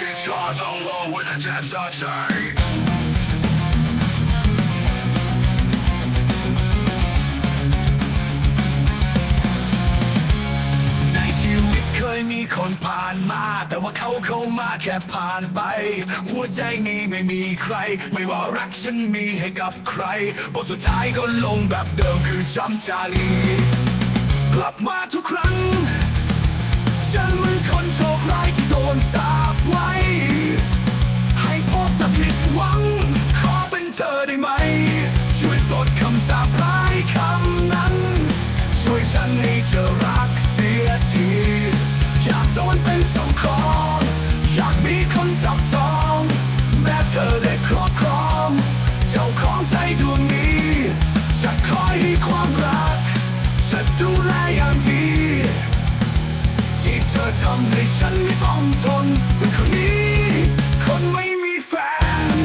It's yours alone with a dead มา แต่ว่าเขาเข้ามาแค่ผ่านไป หัวใจนี้ไม่มีใคร ไม่ว่ารักฉันมีให้กับใครบทสุดท้ายก็ลงแบบเดิมคือจำใจกลับมาทุกครั้ง ดูแลอย่างดี ที่เธอทำให้ฉันไม่ต้องทนเป็นคนนี้ คนไม่มีแฟน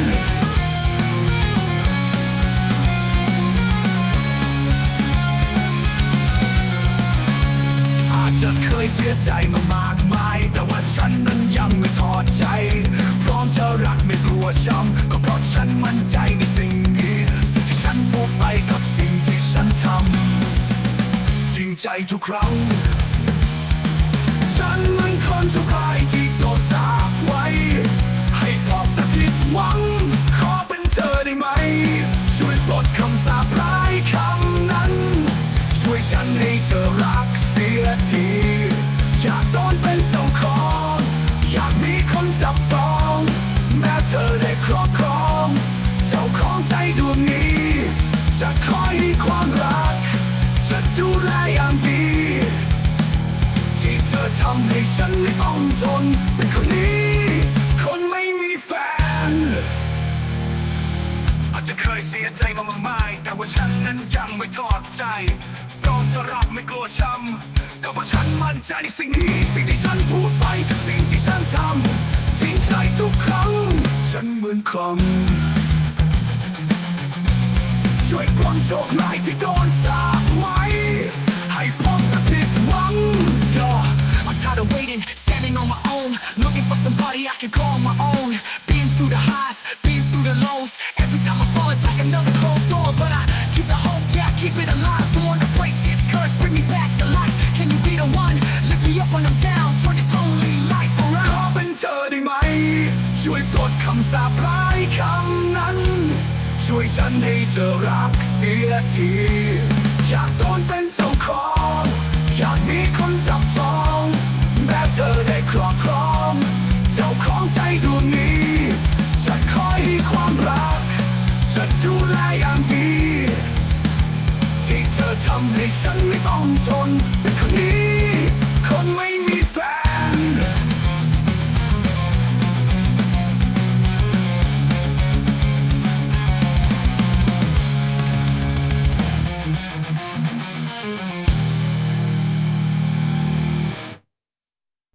อาจจะเคยเสียใจมามากมาย แต่ว่าฉันนั้นยังไม่ทอดใจ พร้อมจะรักไม่กลัวช้ำ ใจทุกครั้ง ฉันเหมือนคนโชคร้ายที่โดนสาปไว้ ให้พบแต่ผิดหวัง ขอเป็นเธอได้ไหม ช่วยปลดคำสาปร้ายคำนั้น ช่วยฉันให้เธอรักเสียที อยากโดนไปำให้ฉันไม่ต้องทนเป็นคนนี้ คนไม่มีแฟน อาจจะเคยเสียใจมามากมาย แต่ว่าฉันนั้นยังไม่ทอดใจพร้อมจะรับไม่กลัวช้ำก็เพราะฉันมั่นใจในสิ่งนี้ สิ่งที่ฉันพูดไปกับสิ่งที่ฉันทำจริงใจทุกครั้ง ฉันเหมือนครั้งช่วยพ้นโชคร้ายที่โดนสาปไว้ standing on my own, looking for somebody I can call my own. Been through the highs, been through the lows. Every time I fall, it's like another closed door. But I keep the hope, yeah, I keep it alive. Someone to break this curse, bring me back to life. Can you be the one? Lift me up when I'm down, turn this lonely life around. ขอเป็นเธอได้ไหม ช่วยปลดคำสาปร้ายคำนั้น ช่วยฉันให้เธอรักเสียที อยากโดน ให้ฉันไม่ต้องทนเป็นคนนี้คนไม่